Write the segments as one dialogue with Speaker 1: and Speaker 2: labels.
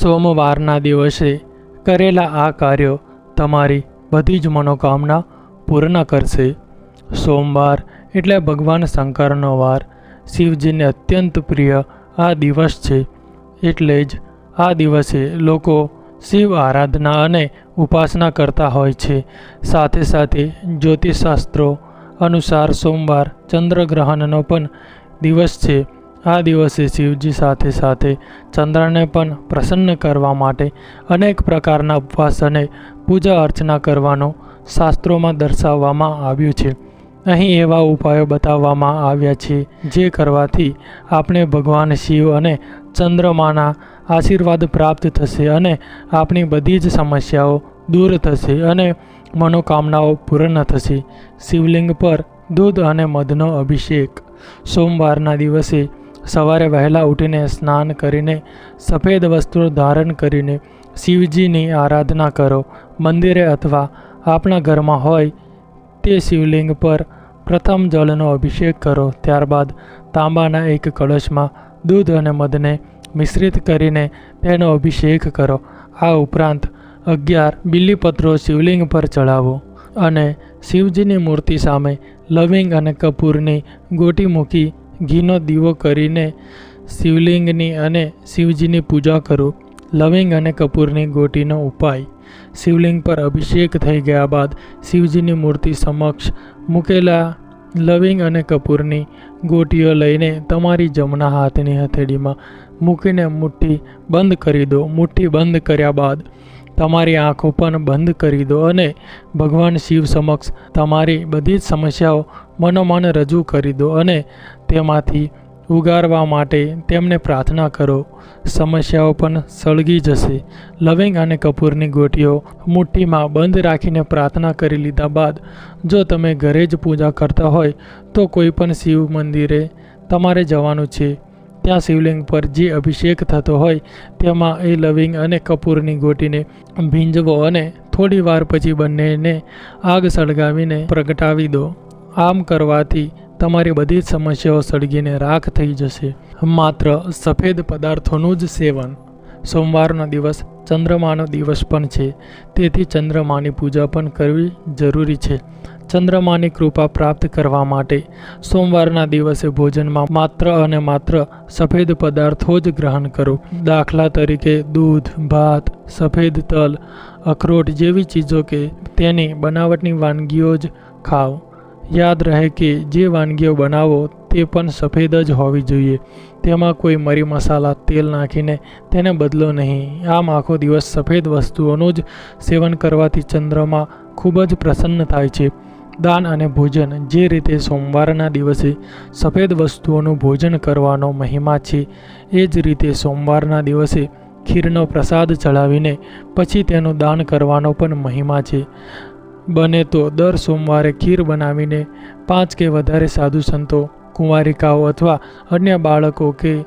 Speaker 1: સોમવારના દિવસે કરેલા આ કાર્યો તમારી બધી જ મનોકામના પૂર્ણ કરશે. સોમવાર એટલે ભગવાન શંકરનો વાર. શિવજીને અત્યંત પ્રિય આ દિવસ છે. એટલે જ આ દિવસે લોકો શિવ આરાધના અને ઉપાસના કરતા હોય છે. સાથે સાથે જ્યોતિષશાસ્ત્રો અનુસાર સોમવાર ચંદ્રગ્રહણનો પણ દિવસ છે. આ દિવસે શિવજી સાથે સાથે ચંદ્રને પણ પ્રસન્ન કરવા માટે અનેક પ્રકારના ઉપવાસ અને પૂજા અર્ચના કરવાનો શાસ્ત્રોમાં દર્શાવવામાં આવ્યું છે. અહીં એવા ઉપાયો બતાવવામાં આવ્યા છે જે કરવાથી આપણે ભગવાન શિવ અને ચંદ્રમાના આશીર્વાદ પ્રાપ્ત થશે અને આપણી બધી જ સમસ્યાઓ દૂર થશે અને મનોકામનાઓ પૂર્ણ થશે. શિવલિંગ પર દૂધ અને મધનો અભિષેક સોમવારના દિવસે સવારે વહેલા ઉઠીને સ્નાન કરીને સફેદ વસ્ત્રો ધારણ કરીને શિવજીની આરાધના કરો. મંદિરે અથવા આપણા ઘરમાં હોય તે શિવલિંગ પર પ્રથમ જળનો અભિષેક કરો. ત્યારબાદ તાંબાના એક કળશમાં દૂધ અને મધને મિશ્રિત કરીને તેનો અભિષેક કરો. આ ઉપરાંત અગિયાર બિલીપત્રો શિવલિંગ પર ચડાવો અને શિવજીની મૂર્તિ સામે લવિંગ અને કપૂરની ગોટી મૂકી ઘીનો દીવો કરીને શિવલિંગની અને શિવજીની પૂજા કરો. લવિંગ અને કપૂરની ગોટીનો ઉપાય. શિવલિંગ પર અભિષેક થઈ ગયા બાદ શિવજીની મૂર્તિ સમક્ષ મૂકેલા લવિંગ અને કપૂરની ગોટીઓ લઈને તમારી જમણા હાથની હથેળીમાં મૂકીને મુઠ્ઠી બંધ કરી દો. મુઠ્ઠી બંધ કર્યા બાદ તમારી આંખો પણ બંધ કરી દો અને ભગવાન શિવ સમક્ષ તમારી બધી જ સમસ્યાઓ મનોમન રજૂ કરી દો અને તેમાંથી ઉગારવા માટે તેમને પ્રાર્થના કરો. સમસ્યાઓ પણ સળગી જશે. લવિંગ અને કપૂરની ગોટીઓ મુઠ્ઠીમાં બંધ રાખીને પ્રાર્થના કરી લીધા બાદ, જો તમે ઘરે જ પૂજા કરતા હોય, તો કોઈ પણ શિવ મંદિરે તમારે જવાનું છે. ત્યાં શિવલિંગ પર જે અભિષેક થતો હોય, તેમાં એ લવિંગ અને કપૂરની ગોટીને ભીંજવો અને થોડી વાર પછી બંનેને આગ સળગાવીને પ્રગટાવી દો. આમ કરવાથી તમારી બધી જ સમસ્યાઓ સળગીને રાખ થઈ જશે. માત્ર સફેદ પદાર્થોનું જ સેવન. સોમવારનો દિવસ ચંદ્રમાનો દિવસ પણ છે. તેથી ચંદ્રમાની પૂજા પણ કરવી જરૂરી છે. ચંદ્રમાની કૃપા પ્રાપ્ત કરવા માટે સોમવારના દિવસે ભોજનમાં માત્ર અને માત્ર સફેદ પદાર્થો જ ગ્રહણ કરો. દાખલા તરીકે દૂધ, ભાત, સફેદ તલ, અખરોટ જેવી ચીજો કે તેની બનાવટની વાનગીઓ જ ખાઓ. યાદ રહે કે જે વાનગીઓ બનાવો તે પણ સફેદ જ હોવી જોઈએ. તેમાં કોઈ મરી મસાલા, તેલ નાખીને તેને બદલો નહીં. આમ આખો દિવસ સફેદ વસ્તુઓનું જ સેવન કરવાથી ચંદ્રમાં ખૂબ જ પ્રસન્ન થાય છે. દાન અને ભોજન જે રીતે સોમવારના દિવસે સફેદ વસ્તુઓનું ભોજન કરવાનો મહિમા છે, એ જ રીતે સોમવારના દિવસે ખીરનો પ્રસાદ ચડાવીને પછી તેનું દાન કરવાનો પણ મહિમા છે. બને તો દર સોમવારે ખીર બનાવીને પાંચ કે વધારે સાધુ સંતો, કુંવારિકાઓ અથવા અન્ય બાળકો કે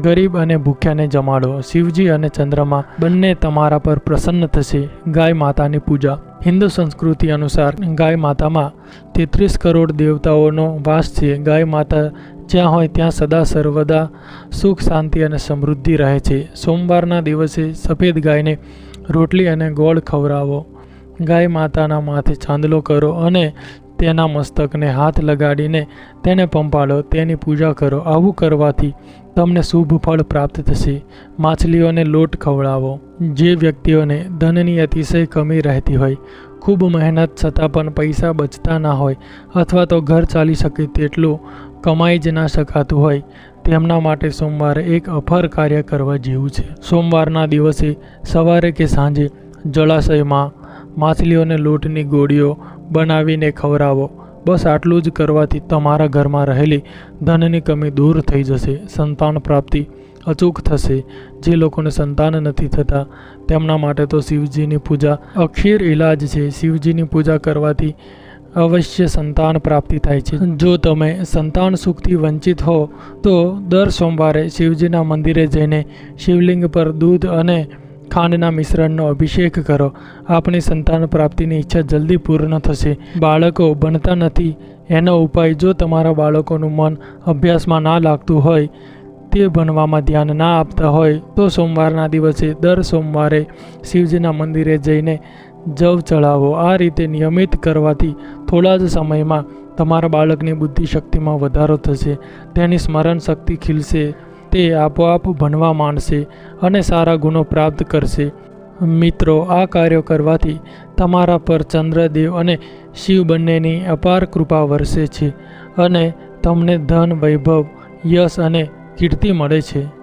Speaker 1: ગરીબ અને ભૂખ્યાને જમાડો. શિવજી અને ચંદ્રમા બંને તમારા પર પ્રસન્ન થશે. ગાય માતાની પૂજા. હિન્દુ સંસ્કૃતિ અનુસાર ગાય માતામાં તેત્રીસ કરોડ દેવતાઓનો વાસ છે. ગાય માતા જ્યાં હોય ત્યાં સદા સર્વદા સુખ, શાંતિ અને સમૃદ્ધિ રહે છે. સોમવારના દિવસે સફેદ ગાયને રોટલી અને ગોળ ખવડાવો. ગાય માતાના માથે ચાંદલો કરો અને તેના મસ્તકને હાથ લગાડીને તેને પંપાડો તેની પૂજા કરો. આવું કરવાથી તમને શુભ ફળ પ્રાપ્ત થશે. માછલીઓને લોટ ખવડાવો. જે વ્યક્તિઓને ધનની અતિશય કમી રહેતી હોય, ખૂબ મહેનત છતાં પણ પૈસા બચતા ના હોય અથવા તો ઘર ચાલી શકે તેટલું કમાઈ જ ના શકાતું હોય, તેમના માટે સોમવારે એક અફર કાર્ય કરવા જેવું છે. સોમવારના દિવસે સવારે કે સાંજે જળાશયમાં માછલીઓને લોટની ગોળીઓ બનાવીને ખવડાવો. બસ આટલું જ કરવાથી તમારા ઘરમાં રહેલી ધનની કમી દૂર થઈ જશે, સંતાન પ્રાપ્તિ અચૂક થશે. જે લોકોને સંતાન નથી થતા, તેમના માટે તો શિવજીની પૂજા અખીર ઇલાજ છે. શિવજીની પૂજા કરવાથી અવશ્ય સંતાન પ્રાપ્તિ થાય છે. જો તમે સંતાન સુખથી વંચિત હો, તો દર સોમવારે શિવજીના મંદિરે જઈને શિવલિંગ પર દૂધ અને ખાંડના મિશ્રણનો અભિષેક કરો. આપણી સંતાન પ્રાપ્તિની ઈચ્છા જલ્દી પૂર્ણ થશે. બાળકો, બનતા નથી. એનો ઉપાય જો તમારા બાળકોનું મન અભ્યાસમાં ના લાગતું હોય, તે ભણવામાં ધ્યાન ના આપતા હોય, તો સોમવારના દિવસે દર સોમવારે શિવજીના મંદિરે જઈને જવ ચડાવો આ રીતે નિયમિત કરવાથી થોડા જ સમયમાં તમારા બાળકની બુદ્ધિ શક્તિમાં વધારો થશે. તેની સ્મરણ શક્તિ ખીલશે. તે આપોઆપ ભણવા માંડશે અને સારા ગુણો પ્રાપ્ત કરશે. મિત્રો, આ કાર્યો કરવાથી તમારા પર ચંદ્રદેવ અને શિવ બંનેની અપાર કૃપા વરસે છે અને તમને ધન, વૈભવ, યશ અને કીર્તિ મળે છે.